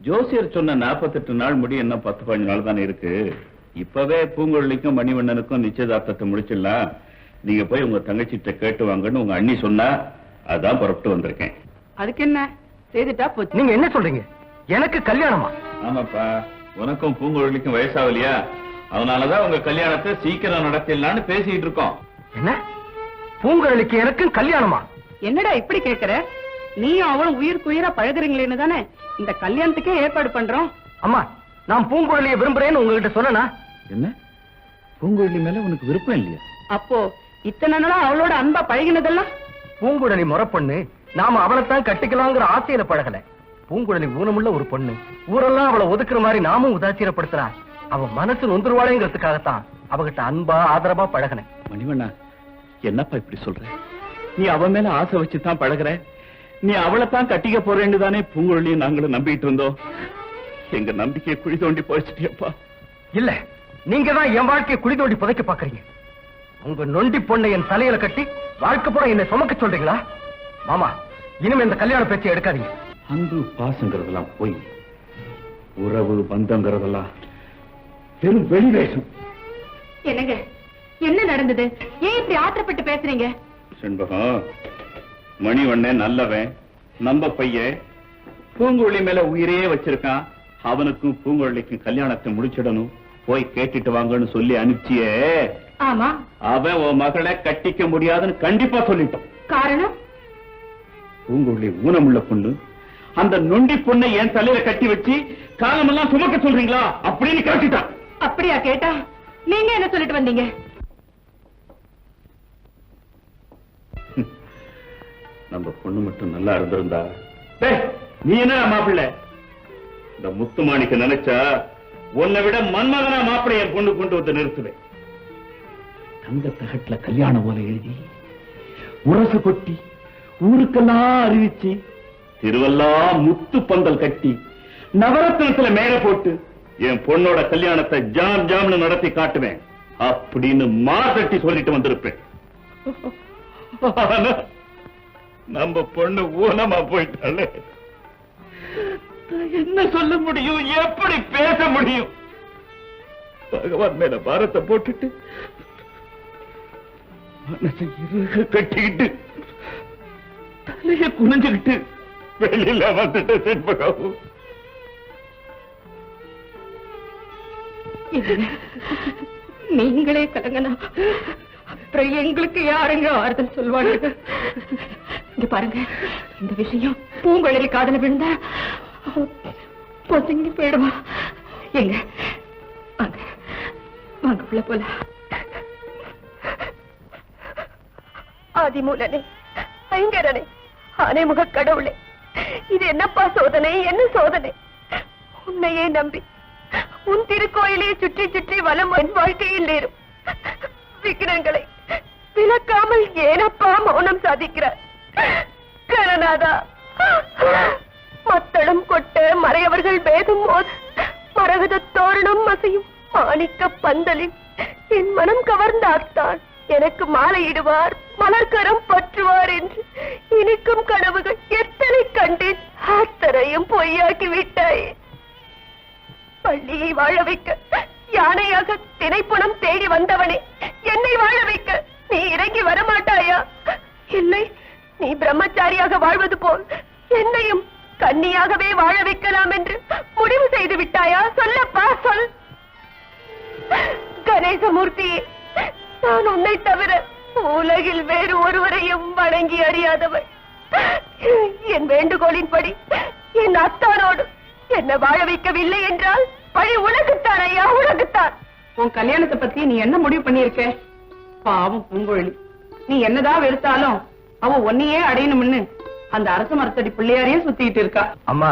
ஜோசியர் சொன்ன 48 நாள் முடி என்ன பத்து பதினஞ்சு நாள் தானே இருக்கு? இப்பவே பூங்குழலிக்கும் மணிவண்ணனுக்கும் நிச்சயதார்த்தத்தை முடிச்சிடலாம். நீங்க போய் உங்க தங்கச்சிட்ட கேட்டு வாங்கன்னு உங்க அண்ணி சொன்னா அதான் புறப்பட்டு வந்திருக்கேன். அதுக்கு என்ன? செய்துட்டா போச்சு. நீங்க என்ன சொல்றீங்க? எனக்கு கல்யாணமா? ஆமாப்பா. உனக்கும் பூங்குழலிக்கும் வயசாகலையா? அதனாலதான் உங்க கல்யாணத்தை சீக்கிரம் நடத்திடலான்னு பேசிட்டு இருக்கோம். என்ன? பூங்குழலிக்கு எனக்கு கல்யாணமா? என்னடா இப்படி கேக்குற? நீயும் அவளும் உயிருக்கு உயிரா பழகுறீங்களேன்னு தானே இந்த கல்யாணத்துக்கே ஏற்பாடு பண்றோம். அம்மா நான் பூங்குழலியை விரும்புறேன்னு உங்ககிட்ட சொன்னனா? என்ன? பூங்குழலி மேல உனக்கு விருப்பம் இல்லையா? அப்போ இத்தனை நாளா அவளோட அன்பா பழகினதெல்லாம்? பூங்குழலி முறை பொண்ணு. நாம அவளைத்தான் கட்டிக்கலாங்கிற ஆசையில பழகல. பூங்குழலி ஊனமுள்ள ஒரு பொண்ணு. ஊரெல்லாம் அவளை ஒதுக்குற மாதிரி நாமும் உதாசீனப்படுத்துறா. அவ மனசு நொந்துருவாளேங்கிறதுக்காகத்தான் அவகிட்ட அன்பா ஆதரவா பழகினேன். மணிவண்ணா என்னப்பா இப்படி சொல்ற? நீ அவ மேல ஆசை வச்சுதான் பழகுற. நீ அவளைத்தான் கட்டிக்க போறேன்னு தானே பூங்குழலியும் நாங்களும் நம்பிட்டு இருந்தோம். எங்க நம்பிக்கையை குழி தோண்டி போயிச்சிட்டியப்பா இல்ல நீங்க தான் என் வாழ்க்கையை குழி தோண்டி புதைக்க பாக்குறீங்க உங்க நொண்டி பொண்ணை என் தலையில கட்டி வாழ்க்கை பூரா என்னை சுமக்க சொல்றீங்களா? மாமா இனிமே இந்த கல்யாண பேச்சை எடுக்காதீங்க. அன்பு பாசங்கிறதெல்லாம் போய். உறவு பந்தங்கிறதெல்லாம் வெறும் வெளிவேஷம் என்னங்க என்ன நடந்தது? ஏன் இப்படி ஆத்திரப்பட்டு பேசுறீங்க? செண்பகம் மணிவண்ணன் நல்லவன் நம்ப பையன். பூங்குழலி மேல உயிரே வச்சிருக்கான். அவனுக்கும் பூங்குழலிக்கும் கல்யாணத்தை முடிச்சிடணும். போய் கேட்டுட்டு வாங்கன்னு சொல்லி அனுப்பிச்சியே. ஆமா. அவன் உன் மகளை கட்டிக்க முடியாதுன்னு கண்டிப்பா சொல்லிட்டான். காரணம்? பூங்குழலி ஊனமுள்ள பொண்ணு. அந்த நொண்டி பொண்ணை என் தலையில கட்டி வச்சு காலமெல்லாம் சுமக்க சொல்றீங்களா? அப்படின்னு காட்டிட்டான். அப்படியா கேட்டா? நீங்க என்ன சொல்லிட்டு வந்தீங்க? நம்ம பொண்ணு மட்டும் நல்லா இருந்திருந்தா. நீ என்ன மாப்பிள்ளை? இந்த முத்துமாணிக்க நினைச்சா உன்னை விட மன்மகனா மாப்பிள்ளை என் பொண்ணு கொண்டு வந்து நிறுத்துவேன். தங்க தகட்டுல கல்யாண ஓலை எழுதி உரசு கொட்டி ஊருக்கெல்லாம் அறிவிச்சு திருவெல்லாம் முத்து பந்தல் கட்டி நவரத்னத்துல மேல போட்டு என் பொண்ணோட கல்யாணத்தை ஜாம் ஜாம்னு நடத்தி காட்டுவேன். அப்படின்னு மாதட்டி சொல்லிட்டு வந்திருப்பேன். நம்ம பொண்ணு ஊனமா போயிட்டாலே என்ன சொல்ல முடியும்? எப்படி பேச முடியும்? பகவான் மேல பாரத்தை போட்டுட்டு மனசை இறுக கட்டிக்கிட்டு தலைய குனிஞ்சுக்கிட்டு வெளியில வந்துட்டு செண்பகம் நீங்களே கலங்கனா அப்புறம் எங்களுக்கு யாருங்க ஆறுதல் சொல்வாங்க? இங்க பாருங்க இந்த விஷயம் பூங்குழலி காதல விழுந்த பொசுங்கி போயிடுவா. எங்க? வாங்க வாங்க உள்ள போல ஆதிமூலனே ஐங்கரனே ஆனைமுக கடவுளே இது என்னப்பா சோதனை? என்ன சோதனை? உன்னையே நம்பி உன் திருக்கோயிலே சுற்றி சுற்றி வலம் என் வாழ்க்கையில் நேரும் விக்கிரங்களை விலக்காமல் ஏனப்பா மௌனம் சாதிக்கிறார் கரநாதா மத்தளம் கொட்ட மறையவர்கள் வேதம் போது மரகத தோரணம் அசையும் மாணிக்க பந்தலில். என் மனம் கவர்ந்தாத்தான் எனக்கு மாலையிடுவார் மலர்கரம் பற்றுவார் என்று. இனிக்கும் கனவுகள் எத்தனை கண்டேன் அத்தனையும் பொய்யாக்கி விட்டாயே பள்ளியை வாழ வைக்க யானையாக திணைப்புணம் தேடி வந்தவனே என்னை வாழ வைக்க. நீ இறங்கி வரமாட்டாயா? இல்லை நீ பிரம்மச்சாரியாக வாழ்வது போல் என்னையும் கன்னியாகவே வாழ வைக்கலாம் என்று முடிவு செய்து விட்டாயா? சொல்லப்பா சொல். கணேசமூர்த்தியே நான் உன்னை தவிர உலகில் வேறு ஒருவரையும் வணங்கி அறியாதவள் என் வேண்டுகோளின்படி என் அத்தானோடு என்ன வாழ வைக்கவில்லை என்றால் பழி உனக்குத்தான் ஐயா உனக்குத்தான். உன் கல்யாணத்தை பத்தி நீ என்ன முடிவு பண்ணியிருக்க? பாவம் பூங்குழலி நீ என்னதான் வெறுத்தாலும் அவ உன்னையே அடையணும்னு அந்த அரச மரத்தடி பிள்ளையாரையே சுத்திட்டு இருக்கா. அம்மா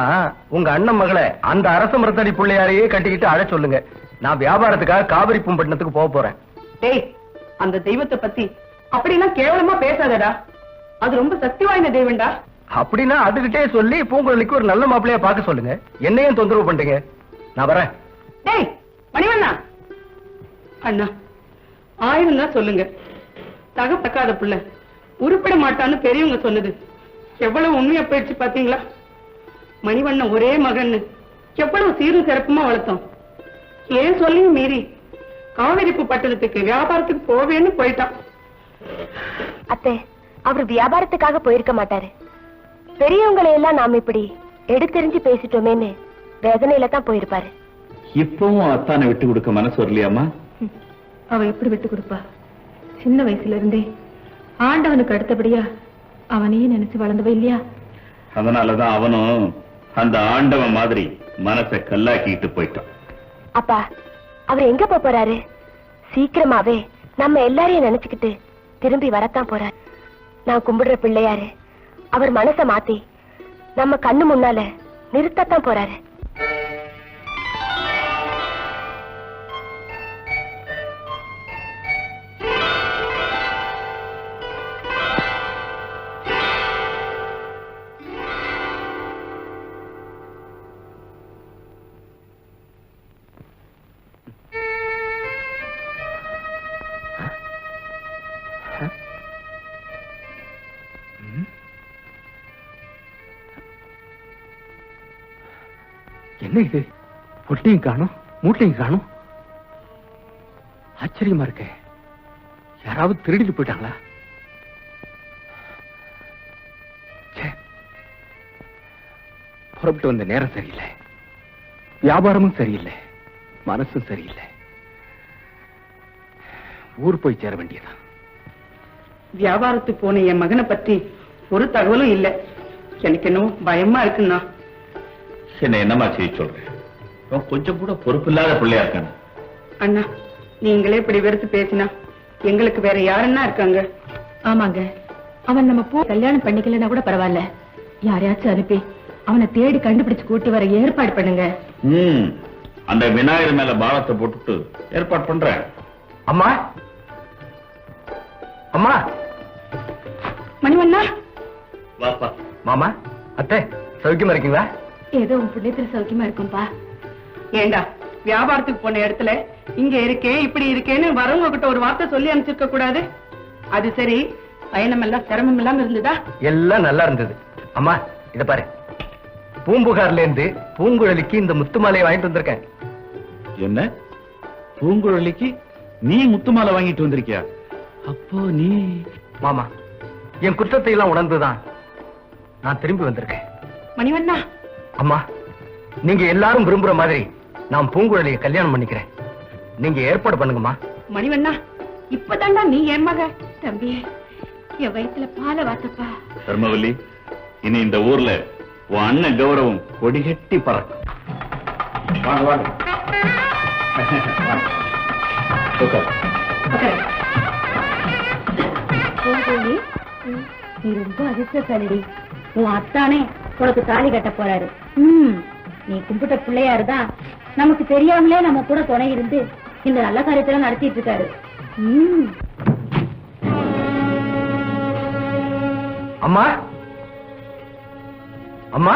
உங்க அண்ணன் மகளை அந்த அரச மரத்தடி பிள்ளையாரையே கட்டிக்கிட்டு அழ சொல்லுங்க. நான் வியாபாரத்துக்காக காவிரி பூம்பட்டினத்துக்கு போக போறேன். டேய் அந்த தெய்வத்தை பத்தி அப்படிலாம் கேவலமா பேசாதடா. அது ரொம்ப சக்தி வாய்ந்த தெய்வம்டா. அப்படின்னா அதுகிட்டே சொல்லி பூங்குழலிக்கு ஒரு நல்ல மாப்பிள்ளையா பார்க்க சொல்லுங்க. என்னையும் தொந்தரவு பண்றீங்க? நான் வரேன். டேய் மணிவண்ணா. அண்ணா. ஆயிரம் தான் சொல்லுங்க தகப்பக்காத புள்ள. உருப்பிட மாட்டான்னு பெரியவங்க சொன்னது. எவ்வளவு உண்மையா போயிடுச்சு பாத்தீங்களா? மணிவண்ணன் ஒரே மகன்னு. எவ்வளவு சீரும் சிறப்புமா வளர்த்தோம். ஏன் சொல்லியும் மீறி. காவிரிப்பு பட்டணத்துக்கு வியாபாரத்துக்கு போவேன்னு போயிட்டான். அத்தை அவர் வியாபாரத்துக்காக போயிருக்க மாட்டாரு. பெரியவங்களை எல்லாம் நாம இப்படி எடுத்தெறிஞ்சு பேசிட்டோமேன்னு வேதனையில தான் போயிருப்பாரு. இப்பவும் அத்தானை விட்டு கொடுக்க மனசு வரலையாமா அவ எப்படி விட்டு கொடுப்பா? சின்ன வயசுல இருந்தே ஆண்டவனுக்கு அடுத்தபடியா அவனையே நினைச்சு வளர்ந்தவ இல்லையா? அதனாலதான் அவனும் அந்த ஆண்டவன் மாதிரி மனசை கல்லாக்கிட்டு போயிட்டான். அப்பா அவர் எங்க போறாரு? சீக்கிரமாவே நம்ம எல்லாரையும் நினைச்சுக்கிட்டு திரும்பி வரத்தான் போறாரு. நான் கும்பிடுற பிள்ளையாரு அவர் மனச மாத்தி நம்ம கண்ணு முன்னால நிறுத்தத்தான் போறாரு. என்ன இது? பொட்டியும் காணும் மூட்டையும் காணும். ஆச்சரியமா இருக்க. யாராவது திருடிட்டு போயிட்டாங்களா? புறப்பட்டு வந்த நேரம் சரியில்லை. வியாபாரமும் சரியில்லை. மனசும் சரியில்லை. ஊர் போய் சேர வேண்டியதான் வியாபாரத்துக்கு போன என் மகனை பத்தி ஒரு தகவலும் இல்லை. எனக்கு என்னவோ பயமா இருக்குண்ணா. என்ன என்னமா செய்ய சொல்றேன் அவன் கொஞ்சம் கூட பொறுப்பில்லாத பிள்ளையா இருக்கானே. அண்ணா நீங்களே இப்படி வெறுத்து பேசினா எங்களுக்கு வேற யாருன்னா இருக்காங்க? ஆமாங்க. அவன் நம்ம போ கல்யாணம் பண்ணிக்கலன்னா கூட பரவாயில்ல. யாரையாச்சும் அனுப்பி அவனை தேடி கண்டுபிடிச்சு கூட்டி வர ஏற்பாடு பண்ணுங்க. ம். அந்த விநாயகர் மேல பாலத்தை போட்டுட்டு ஏற்பாடு பண்றேன் அம்மா? அம்மா? மணிவண்ணா? வாப்பா மாமா அத்தை சௌக்கியமா இருக்கீங்களா? ஏதோ உன் புண்ணியத்துல சௌக்கியமா இருக்கும்பா. ஏண்டா வியாபாரத்துக்கு போன இடத்துல இங்க இருக்கேன் இப்படி இருக்கேன்னு வரவங்க கிட்ட ஒரு வார்த்தை சொல்லி அனுப்பிச்சிருக்க கூடாது. அது சரி பயணம் எல்லாம் சிரமம் இல்லாம இருந்ததா? எல்லாம் நல்லா இருந்தது. அம்மா இத பாரு. பூம்புகார்ல இருந்து பூங்குழலிக்கு இந்த முத்து மாலையை வாங்கிட்டு வந்திருக்கேன். என்ன? பூங்குழலிக்கு நீ முத்து மாலை வாங்கிட்டு வந்திருக்கியா? அப்போ நீ மாமா என் குற்றத்தை எல்லாம் உணர்ந்துதான் நான் திரும்பி வந்திருக்கேன். மணிவண்ணா அம்மா நீங்க எல்லாரும் விரும்புற மாதிரி நான் பூங்குழலியை கல்யாணம் பண்ணிக்கிறேன். நீங்க ஏற்பாடு பண்ணுங்கம்மா. மணிவண்ணா இப்பதான்டா நீ என் மக. தம்பி என் வயித்துல பாலை வாத்தப்பா. தர்மவல்லி இனி இந்த ஊர்ல உன் அண்ணன் கௌரவம் கொடிகட்டி பறக்கும். வாங்க வாங்க. ரொம்ப அதிர்ஷ்டசாலிடி. உன் அத்தானே உனக்கு தாலி கட்ட போறாரு. ம் நீ கும்பிட்ட பிள்ளையாரு தான் நமக்கு தெரியாமலே நம்ம கூட துணை இருந்து இந்த நல்ல காரியத்தெல்லாம் நடத்திட்டு இருக்காரு ம். அம்மா? அம்மா?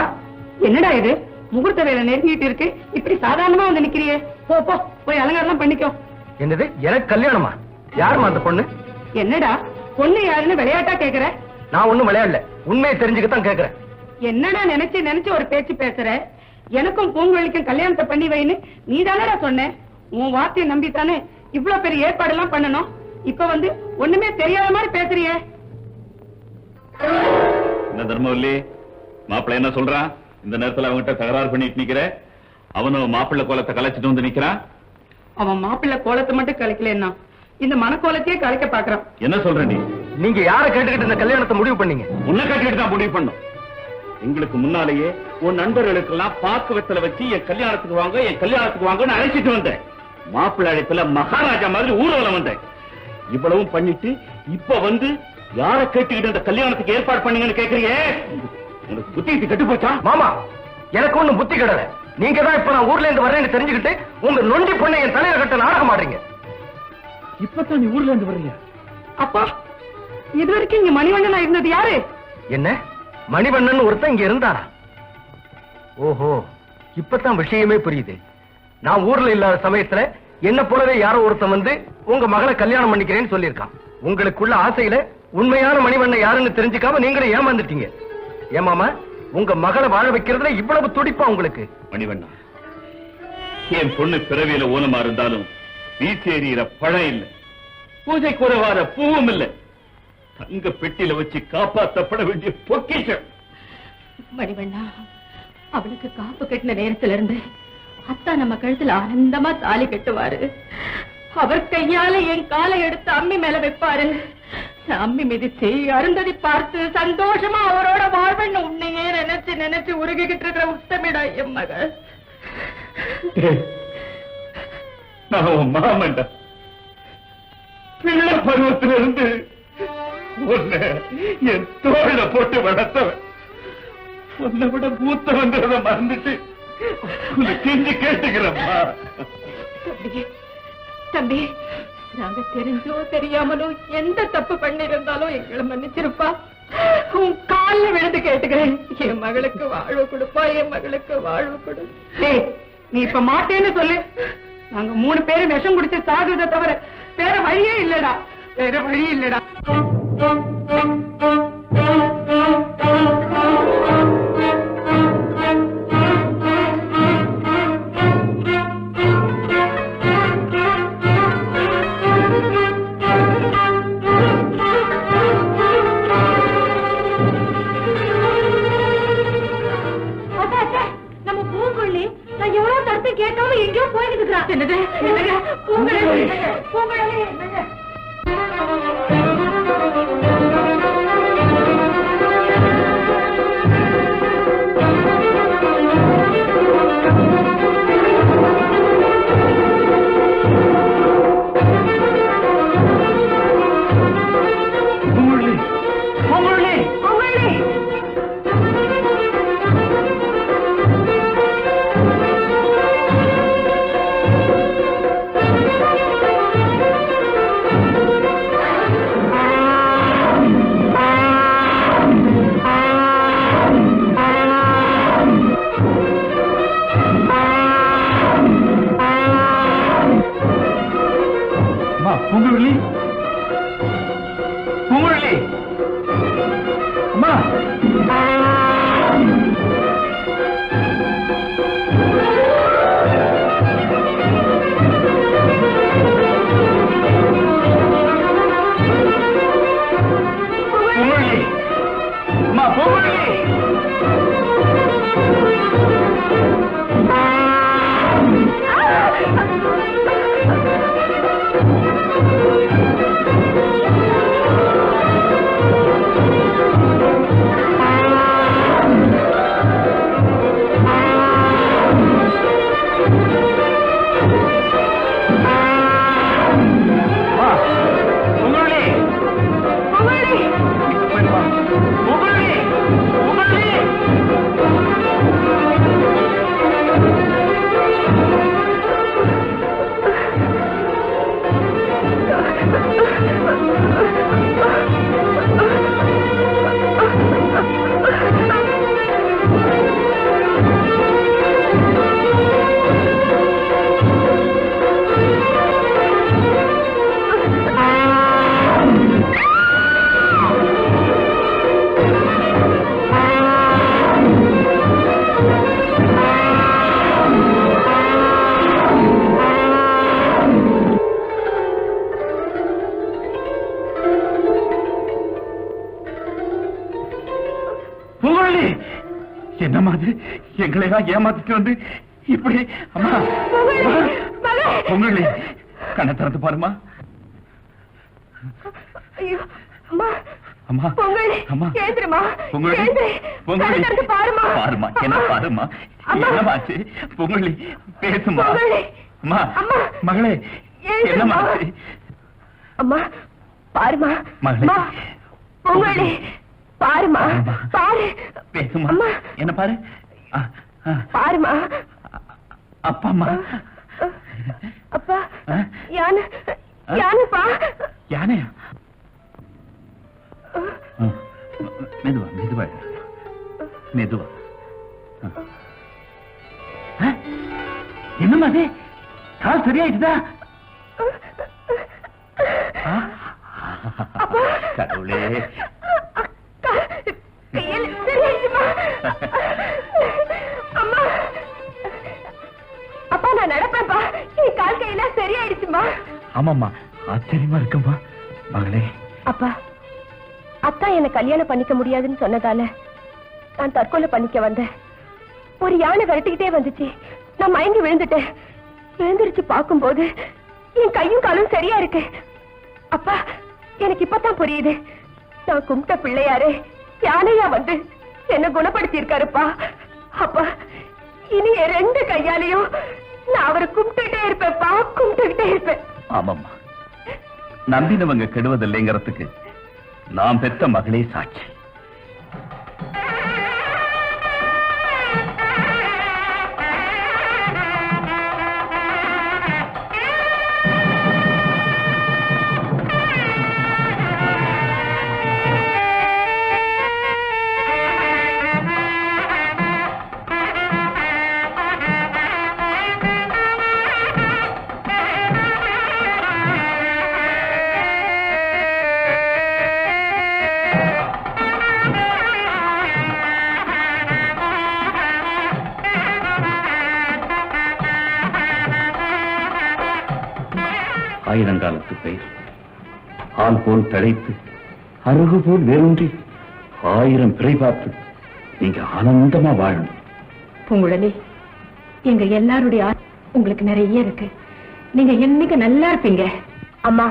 என்னடா இது? முகூர்த்த வேலை நெருங்கிட்டு இருக்கு. இப்படி சாதாரணமா வந்து நிக்கிறியே. போ போ போய் அலங்காரம் பண்ணிக்கோ. என்னது எனக்கு கல்யாணமா? யாரும்மா அந்த பொண்ணு? என்னடா பொண்ணு யாருன்னு விளையாட்டா கேக்குற? நான் ஒண்ணும் விளையாடல. உண்மையை தெரிஞ்சுக்கத்தான் கேக்குறேன். என்னடா நினைச்சு நினைச்சு ஒரு பேச்சு பேசுற? எனக்கும் பூங்குழலிக்கும் கல்யாணத்தை பண்ணி வைன்னு நீ தானடா சொன்ன? உன் வார்த்தையை நம்பித்தானே இவ்வளவு பெரிய ஏற்பாடு எல்லாம் பண்ணணும்? இப்ப வந்து ஒண்ணுமே தெரியாத மாதிரி பேசுறியே. என்ன தர்மவல்லி? மாப்பிள்ளை என்ன சொல்றான்? இந்த நேரத்துல அவன்கிட்ட தகராறு பண்ணிட்டு நிக்கிற? அவனும் மாப்பிள்ளை கோலத்தை கலைச்சிட்டு வந்து நிக்கிறான்? அவன் மாப்பிள்ளை கோலத்தை மட்டும் கலைக்கலன்னா இந்த மனக்கோலத்தையே கலைக்க பாக்குறான் என்ன சொல்ற நீ? நீங்க யாரை கேட்டுக்கிட்டு இந்த கல்யாணத்தை முடிவு பண்ணீங்க? உன்னை கட்டிட்டு தான் முடிவு பண்ணும். எங்களுக்கு முன்னாலேயே உன் நண்பர்களுக்கெல்லாம் பாக்கு வெத்தல வச்சு என் கல்யாணத்துக்கு வாங்க என் கல்யாணத்துக்கு வாங்கன்னு அழைச்சிட்டு வந்தேன். மாப்பிள்ளை அழைப்புல மகாராஜா மாதிரி ஊர்வலம் வந்தேன். இவ்வளவும் பண்ணிட்டு இப்ப வந்து யார கேட்டுக்கிட்டு இந்த கல்யாணத்துக்கு ஏற்பாடு பண்ணீங்கன்னு கேக்குறியே? உனக்கு புத்தி கெட்டு போச்சா? மாமா எனக்கு ஒண்ணும் புத்தி கிடல. நீங்க தான் இப்ப நான் ஊர்ல இருந்து வரேன்னு தெரிஞ்சுக்கிட்டு உங்க நொண்டி பொண்ணை என் தலையில கட்ட நாடகம் ஆடுறீங்க. இப்பதான் நீ ஊர்ல இருந்து வர்றியா அப்பா இது வரைக்கும் இங்க மணிவண்ணனா இருந்தது யாரு? என்ன? மணிவண்ணன் ஒருத்தன் இங்க இருந்தாரா? ஓஹோ இப்பதான் விஷயமே புரியுது. நான் ஊர்ல இல்லாத சமயத்துல என்ன போலவே யாரோ ஒருத்தன் வந்து உங்க மகளை கல்யாணம் பண்ணிக்கிறேன்னு சொல்லியிருக்கான். உங்களுக்குள்ள ஆசையில உண்மையான மணிவண்ணன் யாருன்னு தெரிஞ்சுக்காம நீங்களே ஏமாந்துட்டீங்க. ஏமாமா உங்க மகளை வாழ வைக்கிறதுல இவ்வளவு துடிப்பா உங்களுக்கு? மணிவண்ணா என் பொண்ணு பிறவியில ஊனமா இருந்தாலும் வீசி எறிகிற பழம் இல்லை பூஜை குறைவார பூவும் இல்லை. தங்க பெட்டியில வச்சு காப்பாற்றப்பட வேண்டிய பொக்கிஷம். மணிவண்ணா அவளுக்கு காப்பு கட்டின நேரத்துல இருந்து அத்தா நம்ம கழுத்துல ஆனந்தமா தாலி கட்டுவாரு. அவர் கையால என் காலை எடுத்து அம்மி மேல வைப்பாரு. அம்மி மிதிச்சு அருந்ததி பார்த்து சந்தோஷமா அவரோட வாழ்வன்னு உன்னையே நினைச்சு நினைச்சு உருகிக்கிட்டு இருக்கிற உத்தமிடா என் மகள். நான் உன் மாமன்டா பிள்ளை பருவத்திலிருந்து உன்னை என் தோழ போட்டு வளர்த்தவன். உன்னை விட மூத்தவன்றத மறந்துட்டு உன்னை கெஞ்சி கேட்டுக்கிறப்பா தம்பி தம்பி நாங்க தெரிஞ்சோ தெரியாமலோ எந்த தப்பு பண்ணிருந்தாலும் எங்களை மன்னிச்சிருப்பா. உன் கால்ல விழுந்து கேட்டுக்கிறேன். என் மகளுக்கு வாழ்வு கொடுப்பா என் மகளுக்கு வாழ்வு கொடு. நீ இப்ப மாட்டேன்னு சொல்லு. நாங்க மூணு பேரும் விஷம் குடிச்சு சாகுறத தவிர வேற வழியே இல்லடா. வேற வழி இல்லடா. என்னது? இருக்கிறான் என்னது? என்னங்க பூங்குழலி பூங்குழலி என்னங்க அம்மா எல்லாம் ஏமாத்திட்டு வந்து இப்படி அம்மா. பூங்குழலி கண்ணை திறந்து பாருமா அம்மா. அம்மா பொங்கல் கேந்திரமா பொங்கல் பொங்கல். பாருமா பாருமா என்ன பாருமா. என்னமாச்சு? பொங்கல் பேசுமா பொங்கல். அம்மா அம்மா. மகளே. என்னமாச்சு? அம்மா பாருமா மகளே. பொங்கல். பாருமா. பாரு. பேசுமா அம்மா. என்ன பாரு. பாருமா. அப்பா அம்மா. அப்பா? யானை? யானைப்பா. யானையா. மெதுவா மெதுவா மெதுவா? என்னம்மா அது? கால் சரியாயிட்டுதா? கடவுளே. ஆமாம்மா. ஆச்சரியமா இருக்கும்பா. மகளே. அப்பா அத்தா என்ன கல்யாணம் பண்ணிக்க முடியாதுன்னு சொன்னதால நான் தற்கொலை பண்ணிக்க வந்தேன். ஒரு யானை விரட்டிக்கிட்டே வந்துச்சு. நான் மயங்கி விழுந்துட்டேன். எழுந்திருச்சு பார்க்கும்போது என் கையும் காலும் சரியா இருக்கு. அப்பா எனக்கு இப்பதான் புரியுது. நான் கும்பிட்ட பிள்ளையாரே யானையா வந்து என்ன குணப்படுத்தி இருக்காருப்பா அப்பா இனி என் ரெண்டு கையாலையும் நான் அவரை கும்பிட்டுட்டே இருப்பேன் பா கும்பிட்டுக்கிட்டே இருப்பேன். ஆமாம்மா. நம்பினவங்க கெடுவதில்லைங்கிறதுக்கு நாம் பெற்ற மகளே சாட்சி. போல் தழைத்து அருகு போல் வேரூன்றி ஆயிரம் பிறை பார்த்து நீங்க ஆனந்தமா வாழணும். பூங்குழலி எங்க எல்லாருடைய உங்களுக்கு நிறைய இருக்கு. நீங்க என்னைக்கு நல்லா இருப்பீங்க? அம்மா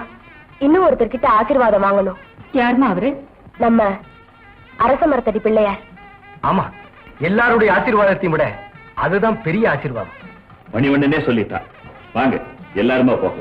இன்னும் ஒருத்தர்கிட்ட ஆசீர்வாதம் வாங்கணும். யாருமா அவரு? நம்ம அரச மரத்தடி பிள்ளையார் ஆமா எல்லாருடைய ஆசீர்வாதத்தையும் விட அதுதான் பெரிய ஆசீர்வாதம். மணிவண்ணனே சொல்லிட்டான். வாங்க எல்லாருமா போக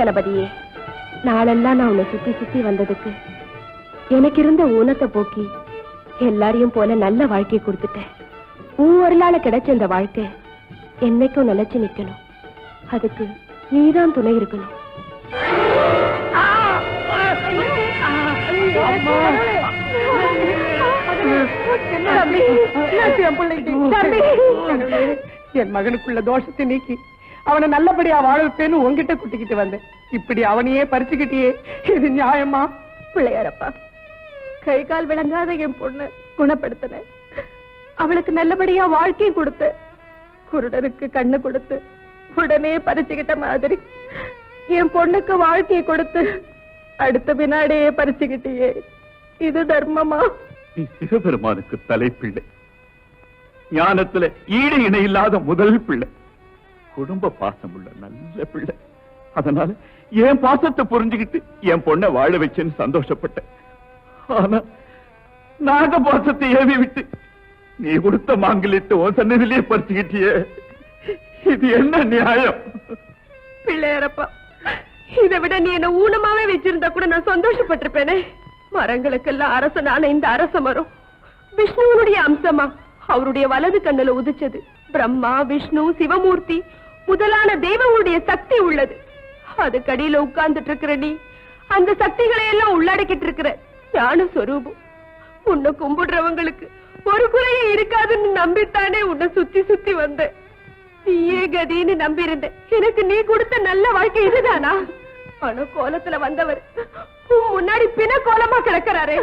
கணபதியே நாளெல்லாம் நான் உன்னை சுத்தி சுத்தி வந்ததுக்கு எனக்கு இருந்த ஊனத்தை போக்கி எல்லாரையும் போல நல்ல வாழ்க்கையை கொடுத்துட்டேன். உன் ஒரு நாள் கிடைச்ச இந்த வாழ்க்கை என்னைக்கும் நிலைச்சு நிக்கணும். அதுக்கு நீதான் துணை இருக்கணும். என் மகனுக்குள்ள தோஷத்தை நீக்கி அவனை நல்லபடியா வாழ வைப்பேன்னு உன்கிட்ட குட்டிக்கிட்டு வந்தேன். இப்படி அவனையே பறிச்சுக்கிட்டியே. இது நியாயமா? பிள்ளையாரப்பா கை கால் விளங்காத என் பொண்ணு குணப்படுத்தின. அவளுக்கு நல்லபடியா வாழ்க்கை கொடுத்து குருடருக்கு கண்ணு கொடுத்து உடனே பறிச்சுக்கிட்ட மாதிரி என் பொண்ணுக்கு வாழ்க்கையை கொடுத்து அடுத்த பின்னாடியே பறிச்சுக்கிட்டியே. இது தர்மமா? நீ சிவபெருமானுக்கு தலைப்பிள்ளை. ஞானத்துல ஈடு இணை இல்லாத முதல் பிள்ளை. குடும்ப பாசம் உள்ள நல்ல பிள்ளை. அதனால என் பாசத்தை புரிஞ்சுக்கிட்டு என் பொண்ணை வாழ வச்சேன்னு சந்தோஷப்பட்டேன். ஆனா நாக பாசத்தை ஏவி விட்டு நீ கொடுத்த மாங்கலிட்டு உன் சன்னதிலேயே பறிச்சுக்கிட்டியே. இது என்ன நியாயம்? பிள்ளையரப்பா இதை விட நீ என்ன ஊனமாவே வச்சிருந்தா கூட நான் சந்தோஷப்பட்டிருப்பேனே. மரங்களுக்கெல்லாம் அரசனான இந்த அரச மரம் விஷ்ணுவனுடைய அம்சமா அவருடைய வலது கண்ணுல உதிச்சது. பிரம்மா விஷ்ணு சிவமூர்த்தி முதலான தெய்வங்களுடைய சக்தி உள்ளது. அதுக்கடியில உட்கார்ந்துட்டு இருக்கிற நீ அந்த சக்திகளை எல்லாம் உள்ளடக்கிட்டு இருக்கிற ஞான சொரூபம். உன்னை கும்பிடுறவங்களுக்கு ஒரு குறையும் இருக்காதுன்னு நம்பித்தானே உன்னை சுத்தி சுத்தி வந்த. நீயே கதின்னு நம்பி எனக்கு நீ கொடுத்த நல்ல வாழ்க்கை இதுதானா? பண கோலத்துல வந்தவர் முன்னாடி பின கோலமா கிடக்கிறாரு.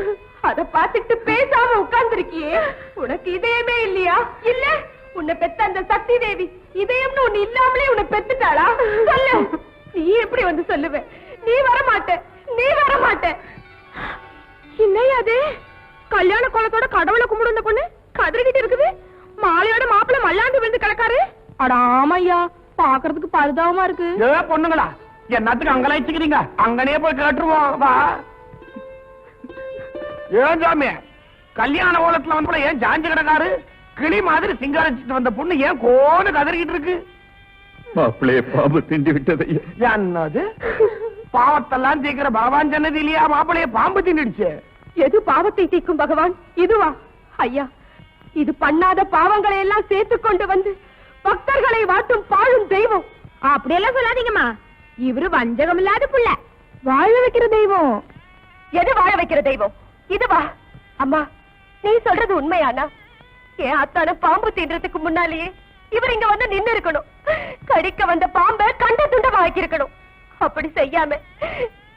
அத பாத்துக்கிட்டு பேசாம உட்கார்ந்துருக்கியே. உனக்கு இதயமே இல்லையா? இல்ல. உன்னை பெத்த அந்த சக்தி தேவி இதயம்னு ஒண்ணு இல்லாமலே உன்னை பெத்துட்டாளா? சொல்லு. நீ எப்படி வந்து சொல்லுவ? நீ வர மாட்ட நீ வர மாட்ட என்னையா அது? கல்யாண கோலத்தோட கடவுளை கும்பிடு இந்த பொண்ணு. கதறிக்கிட்டு இருக்குது. மாலையோட மாப்பிள்ளை மல்லாந்து விழுந்து கிடக்காரு. அட ஆமையா பாக்குறதுக்கு பரிதாபமா இருக்கு. ஏ பொண்ணுங்களா என்னத்துக்கு அங்கெல்லாம் வச்சுக்கிறீங்க அங்கனே போய் கேட்டுருவோம். வா. ஏன் சாமி கல்யாண ஓலத்துல வந்து ஏன் ஜாஞ்சு கிடக்காரு? கிளி மாதிரி சிங்காரிச்சிட்டு வந்த பொண்ணு ஏன் கோன்னு கதறிக்கிட்டு இருக்கு? மாப்பிள்ளைய பாம்பு திண்டி விட்டதையா என்னது? பாவத்தெல்லாம் தீக்கிற பகவான் சொன்னது இல்லையா? மாப்பிளைய பாம்பு தின்னுடுச்சு. எது பாவத்தை தீக்கும் பகவான்? இதுவா? ஐயா இது பண்ணாத பாவங்களை எல்லாம் சேர்த்து கொண்டு வந்து பக்தர்களை வாட்டும் பாழும் தெய்வம். அப்படியெல்லாம் சொல்லாதீங்கம்மா. இவரு வஞ்சகம் இல்லாத புள்ள. வாழ வைக்கிற தெய்வம். எது வாழ வைக்கிற தெய்வம்? இதுவா? அம்மா நீ சொல்றது உண்மையானா? ஏன் அத்தான பாம்பு தீண்டுறதுக்கு முன்னாலேயே இவர் இங்க வந்து நின்னு இருக்கணும் கடிக்க வந்த பாம்பை கண்ட துண்டமா ஆக்கியிருக்கணும். அப்படி செய்யாம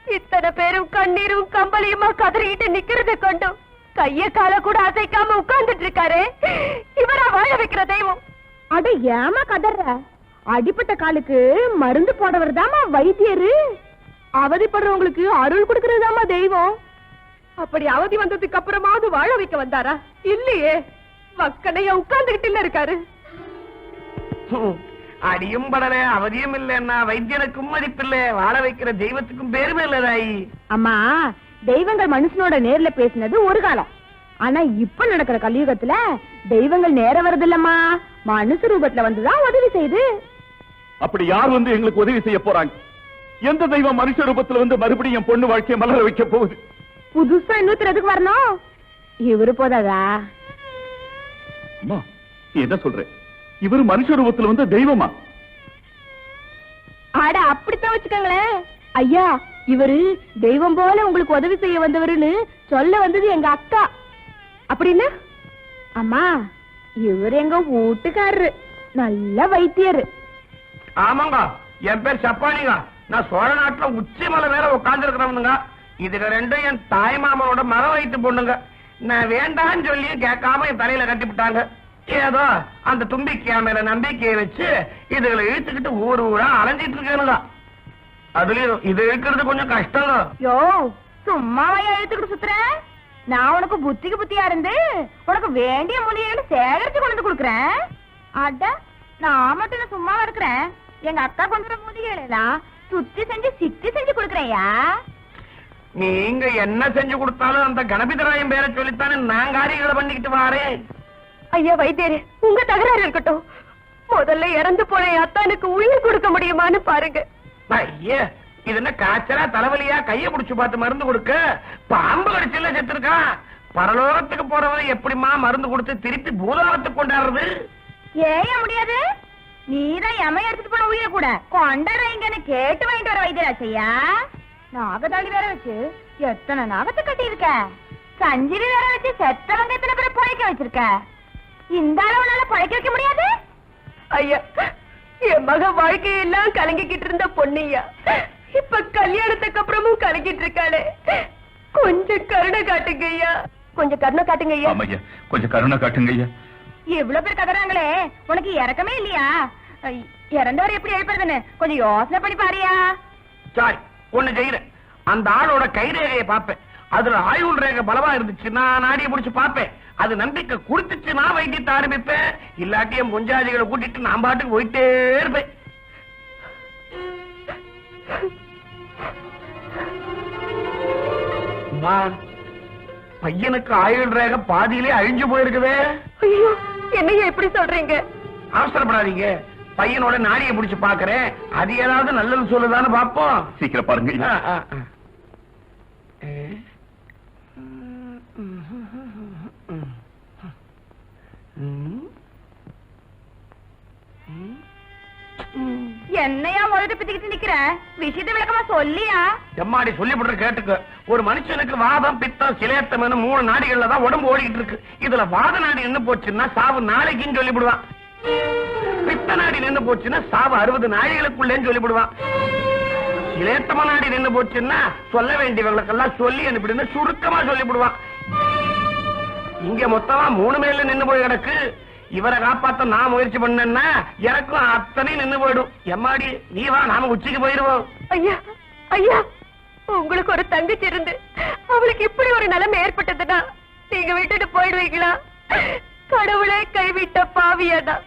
இத்தனை பேரும் கண்ணீரும் கம்பளியுமா கதறிட்டு நிக்கிறத கொண்டும் கைய கால கூட அசைக்காம உட்கார்ந்துட்டு இருக்காரு. இவரா வாழ வைக்கிற தெய்வம். அட ஏமா கதற? அடிப்பட்ட காலுக்கு மருந்து போடவர் தாமா வைத்தியரு. அவதிப்படுறவங்களுக்கு அருள் கொடுக்கறதாமா தெய்வம். அப்படி அவதி வந்ததுக்கு அப்புறமாவது வாழ வைக்க வந்தாரா? இல்லையே. வக்கனைய உட்கார்ந்துகிட்டு இருக்காரு. அடியும் படல அவதியும் இல்லைன்னா வைத்தியனுக்கும் மதிப்பில்ல. வாழ வைக்கிற தெய்வத்துக்கும் பெருமை இல்லதாயி அம்மா தெய்வங்கள் மனுஷனோட நேர்ல பேசினது ஒரு காலம். ஆனா இப்ப நடக்கிற கலியுகத்துல தெய்வங்கள் நேர வருது இல்லம்மா மனுஷ ரூபத்துல வந்துதான் உதவி செய்யுது. அப்படி யார் வந்து எங்களுக்கு உதவி செய்ய போறாங்க? எந்த தெய்வம் மனுஷ ரூபத்துல வந்து மறுபடியும் என் பொண்ணு வாழ்க்கையை மலர வைக்க போகுது? புதுசா இன்னொருத்தர் எதுக்கு வரணும்? இவரு போதாதா? அம்மா என்ன சொல்ற? இவர் மனுஷ ரூபத்துல வந்து தெய்வமா? ஆட அப்படித்தான் வச்சுக்கோங்களேன். ஐயா இவரு தெய்வம் போல உங்களுக்கு உதவி செய்ய வந்தவருன்னு சொல்ல வந்தது எங்க அக்கா. அப்படின்னு? அம்மா இவர் எங்க வீட்டுக்காரரு. நல்ல வைத்தியரு. ஆமாங்க என் பேர் சப்பானிங்க. நான் சோழ நாட்டுல உச்சி மலை மேல உட்கார்ந்து இருக்கிறவனுங்க இதுக ரெண்டும் என் தாய் மாமனோட மக வயிற்று பொண்ணுங்க. நான் வேண்டான்னு சொல்லி கேட்காம என் தலையில கட்டிவிட்டாங்க ஏதோ அந்த தும்பிக்கையா மேல நம்பிக்கையை வச்சு இதுகளை இழுத்துக்கிட்டு ஊர் ஊரா அலைஞ்சிட்டு இருக்கேனுங்க. அதுலயும் இது இழுக்கிறது கொஞ்சம் கஷ்டம் யோ சும்மாவையா இழுத்துக்கிட்டு சுத்துற? நான் உனக்கு புத்திக்கு புத்தியா இருந்து உனக்கு வேண்டிய மொழிகளை சேகரிச்சு கொண்டு வந்து கொடுக்குறேன். அட நான் மட்டும் சும்மா சும்மாவா இருக்கிறேன்? எங்க அக்கா கொண்டு வர மூலிகைகளை எல்லாம் சுத்தி செஞ்சு சித்தி செஞ்சு கொடுக்குறேயா நீங்க என்ன செஞ்சு கொடுத்தாலும் அந்த கணபதிராயம் பேரை சொல்லித்தானே நான் காரியங்களை பண்ணிக்கிட்டு வாரேன். ஐயா வைத்தியரே உங்க தகராறு இருக்கட்டும். முதல்ல இறந்து போன அத்தானுக்கு உயிர் கொடுக்க முடியுமான்னு பாருங்க. ஐயே இது என்ன காய்ச்சலா தலைவலியா கைய புடிச்சு பார்த்து மருந்து கொடுக்க? பாம்பு கடிச்சல செத்துருக்கான் பரலோகத்துக்கு போறவன் எப்படிம்மா மருந்து கொடுத்து திருப்பி பூலோகத்துக்கு கொண்டாடுறது? ஏன் முடியாது. நீதான் எம எடுத்துட்டு போன உயிரை கூட கொண்டாடுறீங்கன்னு கேட்டு வாங்கிட்டு வர வைத்தியராச்சையா நாகதாளி வேற வச்சு எத்தனை நாகத்தை கட்டி இருக்க சஞ்சிரி வேற வச்சு செத்தவங்க எத்தனை பேரை பழைக்க வச்சிருக்க? இந்த அளவுனால பழைக்க வைக்க முடியாது? ஐயா என் மக வாழ்க்கையெல்லாம் கலங்கிக்கிட்டு இருந்த பொண்ணையா இப்ப கல்யாணத்துக்கு அப்புறமும் கலங்கிட்டு இருக்காளே. கொஞ்சம் கருணை காட்டுங்க ஐயா. கொஞ்சம் கருணை காட்டுங்க ஐயா. ஆமையா கொஞ்சம் கருணை காட்டுங்க ஐயா. இவ்வளவு பேர் கதறாங்களே உனக்கு இறக்கமே இல்லையா? இறந்தவர் எப்படி எழுப்புறதுன்னு கொஞ்சம் யோசனை பண்ணி பாரியா. சாய் ஒண்ணு செய்யறேன் அந்த ஆளோட கைரேகையை பார்ப்பேன். அதுல ஆயுள் ரேகை பலமா இருந்துச்சுன்னா நாடியை பிடிச்சு பார்ப்பேன். அது நம்பிக்கை கொடுத்துச்சு நான் வைத்தியத்தை ஆரம்பிப்பேன். இல்லாட்டி என் பொஞ்சாதிகளை கூட்டிட்டு நான் பாட்டுக்கு போயிட்டே இருப்பேன். பையனுக்கு ஆயுள் ரேகை பாதியிலே அழிஞ்சு போயிருக்குதே. ஐயோ என்னையா இப்படி சொல்றீங்க? அவசரப்படாதீங்க. பையனோட நாடியை பிடிச்சு பாக்குறேன் அது ஏதாவது நல்லது சொல்லுதான்னு பாப்போம் சீக்கிரம் பாருங்க. என்னையா முழுது பித்திக்கிட்டு நிக்கிற? விஷயத்தை விளக்கமா சொல்லியா? எம்மாடி சொல்லிவிடுற கேட்டுக்க ஒரு மனுஷனுக்கு வாதம் பித்தம் சிலேத்தம் மூணு நாடிகள்ல தான் உடம்பு ஓடிக்கிட்டு இருக்கு. இதுல வாத நாடி நின்னு போச்சுன்னா சாவு நாளைக்குன்னு சொல்லிவிடுவான். பித்த நாடி நின்னு போச்சுன்னா சாவு அறுபது நாழிகளுக்குள்ளேன்னு சொல்லிவிடுவான். சிலேத்தம நாடி நின்னு போச்சுன்னா சொல்ல வேண்டியவங்களுக்கெல்லாம் சொல்லி அனுப்பிடுன்னு சுருக்கமா சொல்லிவிடுவான். இங்க மொத்தமா மூணு மேல நின்னு போய் கிடக்கு. இவரை காப்பாத்த நான் முயற்சி பண்ணேன்னா எனக்கும் அத்தனை நின்னு போயிடும். எம்மாடி நீ வா நாம உச்சிக்கு போயிருவோம். ஐயா ஐயா உங்களுக்கு ஒரு தங்கச்சி இருந்து அவளுக்கு இப்படி ஒரு நிலைமை ஏற்பட்டதுன்னா நீங்க விட்டுட்டு போயிடுவீங்களா? கடவுளே கைவிட்ட பாவியாதான்.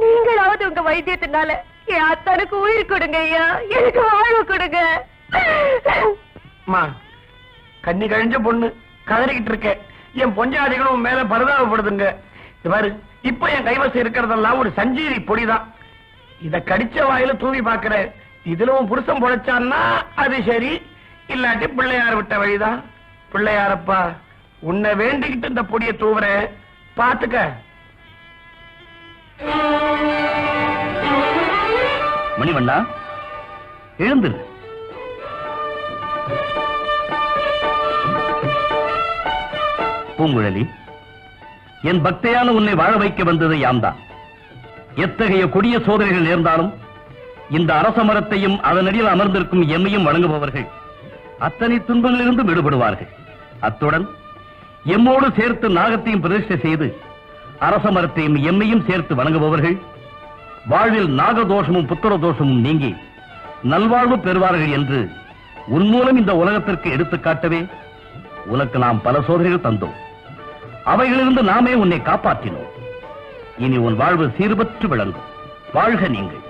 நீங்களாவது உங்க வைத்தியத்தினால என் அத்தனுக்கு உயிர் கொடுங்க ஐயா. எனக்கு வாழ்வு கொடுங்க. கண்ணி கழிஞ்ச பொண்ணு கதறிக்கிட்டு இருக்கேன் என் பொஞ்சாதிகளும் மேல பரிதாபப்படுதுங்க. பாரு இப்ப என் கைவசம் இருக்கிறதெல்லாம் ஒரு சஞ்சீரி பொடிதான். இத கடிச்ச வாயில தூவி பாக்குறேன் இதுல உன் புருஷன் பொழைச்சான்னா அது சரி. இல்லாட்டி பிள்ளையார் விட்ட வழிதான். பிள்ளையாரப்பா உன்னை வேண்டிக்கிட்டு இந்த பொடியை தூவுறேன். பாத்துக்க மணிவண்ணா எழுந்துரு. பூங்குழலி என் பக்தையான உன்னை வாழ வைக்க வந்தது யாம்தான். எத்தகைய கொடிய சோதனைகள் நேர்ந்தாலும் இந்த அரச மரத்தையும் அதனடியில் அமர்ந்திருக்கும் எம்மையும் வழங்குபவர்கள் அத்தனை துன்பங்களிலிருந்து விடுபடுவார்கள். அத்துடன் எம்மோடு சேர்த்து நாகத்தையும் பிரதிஷ்டை செய்து அரச மரத்தையும் எம்மையும் சேர்த்து வணங்குபவர்கள் வாழ்வில் நாகதோஷமும் புத்திர தோஷமும் நீங்கி நல்வாழ்வு பெறுவார்கள் என்று உன் மூலம் இந்த உலகத்திற்கு எடுத்துக்காட்டவே உனக்கு நாம் பல சோதனைகள் தந்தோம். அவைகளிலிருந்து நாமே உன்னை காப்பாற்றினோம். இனி உன் வாழ்வு சீர்பற்று விளங்கும். வாழ்க நீங்கள்.